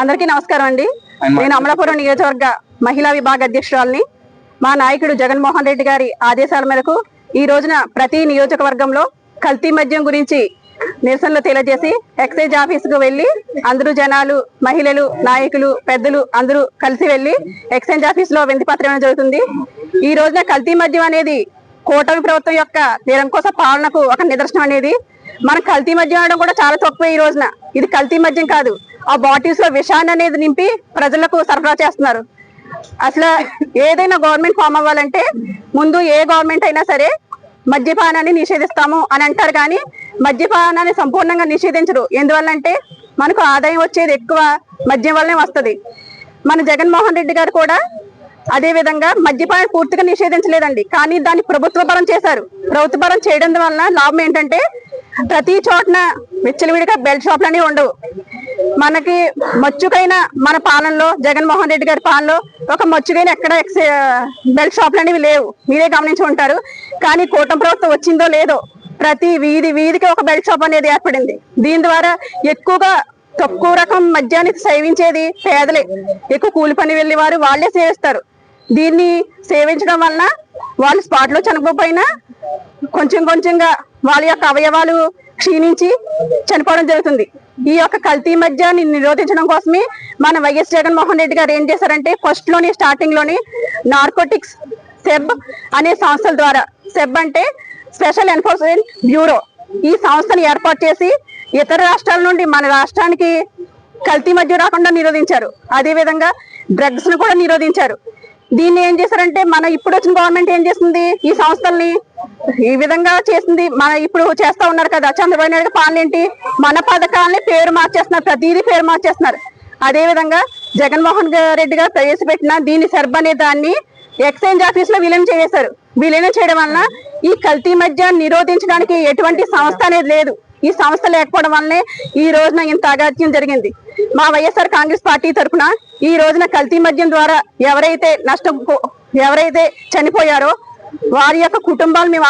అందరికీ నమస్కారం అండి. నేను అమలాపురం నియోజకవర్గ మహిళా విభాగ అధ్యక్షురాలని. మా నాయకుడు జగన్మోహన్ రెడ్డి గారి ఆదేశాల మేరకు ఈ రోజున ప్రతి నియోజకవర్గంలో కల్తీ మద్యం గురించి నిరసనలు తెలియజేసి ఎక్సైజ్ ఆఫీసుకు వెళ్ళి అందరూ జనాలు మహిళలు నాయకులు పెద్దలు అందరూ కలిసి వెళ్ళి ఎక్సైజ్ ఆఫీస్లో వింతి పత్రం ఇవ్వడం జరుగుతుంది. ఈ రోజున కల్తీ మద్యం అనేది కూటమి ప్రభుత్వం యొక్క నిరంకుశ పాలనకు ఒక నిదర్శనం అనేది. మన కల్తీ మద్యం అనడం కూడా చాలా తక్కువ ఈ రోజున. ఇది కల్తీ మద్యం కాదు. ఆ బాటిల్స్లో విషాన్ని అనేది నింపి ప్రజలకు సరఫరా చేస్తున్నారు. అసలు ఏదైనా గవర్నమెంట్ ఫామ్ అవ్వాలంటే ముందు ఏ గవర్నమెంట్ అయినా సరే మద్యపానాన్ని నిషేధిస్తాము అని అంటారు కానీ మద్యపానాన్ని సంపూర్ణంగా నిషేధించరు. ఎందువల్లంటే మనకు ఆదాయం వచ్చేది ఎక్కువ మద్యం వల్లనే వస్తుంది. మన జగన్మోహన్ రెడ్డి గారు కూడా అదే విధంగా మద్యపానం పూర్తిగా నిషేధించలేదండి. కానీ దాన్ని ప్రభుత్వ పరం చేశారు. ప్రభుత్వ పరం చేయడం వలన లాభం ఏంటంటే ప్రతి చోటన విచ్చలవిడిగా బెల్ట్ షాపులు అనేవి ఉండవు. మనకి మచ్చుకైన మన పాలనలో జగన్మోహన్ రెడ్డి గారి పాలనలో ఒక మచ్చుకైన ఎక్కడ ఎక్స్- బెల్ట్ షాపులు అనేవి లేవు. మీరే గమనించి ఉంటారు. కానీ కూటమి ప్రభుత్వం వచ్చిందో లేదో ప్రతి వీధి వీధికి ఒక బెల్ట్ షాప్ అనేది ఏర్పడింది. దీని ద్వారా ఎక్కువగా తక్కువ రకం మద్యాన్ని సేవించేది పేదలే. ఎక్కువ కూలి పని వెళ్ళే వారు వాళ్ళే సేవిస్తారు దీన్ని సేవించడం వలన వాళ్ళు స్పాట్లో చనిపోయినా కొంచెం కొంచెంగా వాళ్ళ యొక్క అవయవాలు క్షీణించి చనిపోవడం జరుగుతుంది. ఈ యొక్క కల్తీ మధ్య నిరోధించడం కోసమే మన వైఎస్ జగన్మోహన్ రెడ్డి గారు ఏం చేశారంటే ఫస్ట్లోని స్టార్టింగ్లోని నార్కోటిక్స్ సెబ్ అనే సంస్థల ద్వారా సెబ్ అంటే స్పెషల్ ఎన్ఫోర్స్మెంట్ బ్యూరో. ఈ సంస్థను ఏర్పాటు చేసి ఇతర రాష్ట్రాల నుండి మన రాష్ట్రానికి కల్తీ మధ్య రాకుండా నిరోధించారు. అదే విధంగా డ్రగ్స్ను కూడా నిరోధించారు. దీన్ని ఏం చేశారంటే మన ఇప్పుడు వచ్చిన గవర్నమెంట్ ఏం చేస్తుంది? ఈ సంస్థల్ని ఈ విధంగా చేసింది మన ఇప్పుడు చేస్తా ఉన్నారు కదా చంద్రబాబు నాయుడు గారి పాలన ఏంటి? మన పథకాలని పేరు మార్చేస్తున్నారు ప్రతిదీ పేరు మార్చేస్తున్నారు. అదే విధంగా జగన్మోహన్ రెడ్డి గారు ప్రవేశపెట్టిన దీని సెర్బ్ అనే దాన్ని ఎక్స్చేంజ్ ఆఫీస్లో విలీనం చేశారు విలీనం చేయడం వలన ఈ కల్తీ మధ్య నిరోధించడానికి ఎటువంటి సంస్థ అనేది లేదు. ఈ సంస్థ లేకపోవడం వల్లనే ఈ రోజున ఇంత అగాత్యం జరిగింది. మా వైఎస్ఆర్ కాంగ్రెస్ పార్టీ తరఫున ఈ రోజున కల్తీ మద్యం ద్వారా ఎవరైతే నష్టం ఎవరైతే చనిపోయారో వారి యొక్క కుటుంబాలు మేము